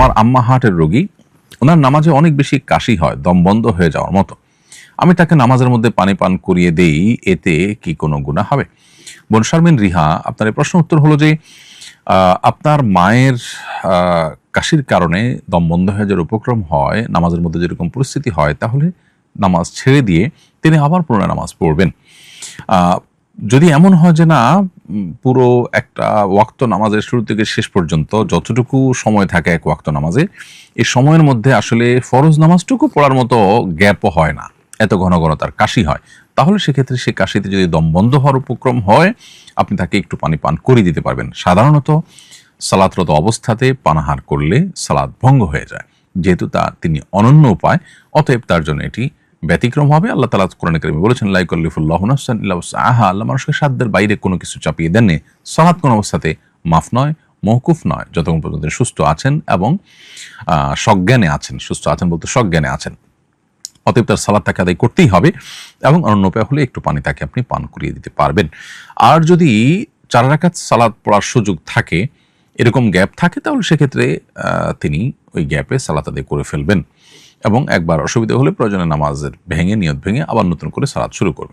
আমার আম্মা হার্টের রোগী, ওনার নামাজে অনেক বেশি কাশি হয়, দম বন্ধ হয়ে যাওয়ার মতো। আমি তাকে নামাজের মধ্যে পানি পান করিয়ে দেই, এতে কি কোনো গুণা হবে? বোন শারমিন, রিহা, আপনার এই প্রশ্ন উত্তর হলো যে আপনার মায়ের কাশির কারণে দম বন্ধ হয়ে যাওয়ার উপক্রম হয়, নামাজের মধ্যে যেরকম পরিস্থিতি হয়, তাহলে নামাজ ছেড়ে দিয়ে তিনি আবার পুনরায় নামাজ পড়বেন। যদি এমন হয় যে না পুরো একটা ওয়াক্ত নামাজের শুরু থেকে শেষ পর্যন্ত যতটুকু সময় থাকে এক ওয়াক্ত নামাজে, এই সময়ের মধ্যে আসলে ফরজ নামাজটুকু পড়ার মতো গ্যাপও হয় না। এত ঘন ঘন তার কাশি হয়। তাহলে সেক্ষেত্রে সে কাশিতে যদি দম বন্ধ হওয়ার উপক্রম হয়, আপনি তাকে একটু পানি পান করে দিতে পারবেন। সাধারণত সালাতরত অবস্থাতে পানাহার করলে সালাদ ভঙ্গ হয়ে যায়। যেহেতু তা তিনি অনন্য উপায়, অতএব তার জন্য এটি ব্যতিক্রম হবে, আল্লাহ তালা কোরআন করিমে বলেছেন লাইকল্লিফুল্লাহ নাফসান ইল্লা আহা আল্লাহ মানুষকে সাধ্যের বাইরে কোনো কিছু চাপিয়ে দেননি। সালাদ কোনো অবস্থাতে মাফ নয় মহকুফ নয়। যতক্ষণ পর্যন্ত সুস্থ আছেন এবং সজ্ঞানে আছেন। সুস্থ আছেন বলতে সজ্ঞানে আছেন। অতএব তার সালাদ তাকে আদায় করতেই হবে এবং অন্য উপায় হলে একটু পানি তাকে আপনি পান করিয়ে দিতে পারবেন। আর যদি চার রাকাত সালাদ পড়ার সুযোগ থাকে, এরকম গ্যাপ থাকে, তাহলে সেক্ষেত্রে তিনি ওই গ্যাপে সালাত আদায় করে ফেলবেন। এবং একবার অসুবিধা হলে প্রয়োজনে নামাজের ভেঙে, নিয়ত ভেঙে আবার নতুন করে সালাদ শুরু করবেন।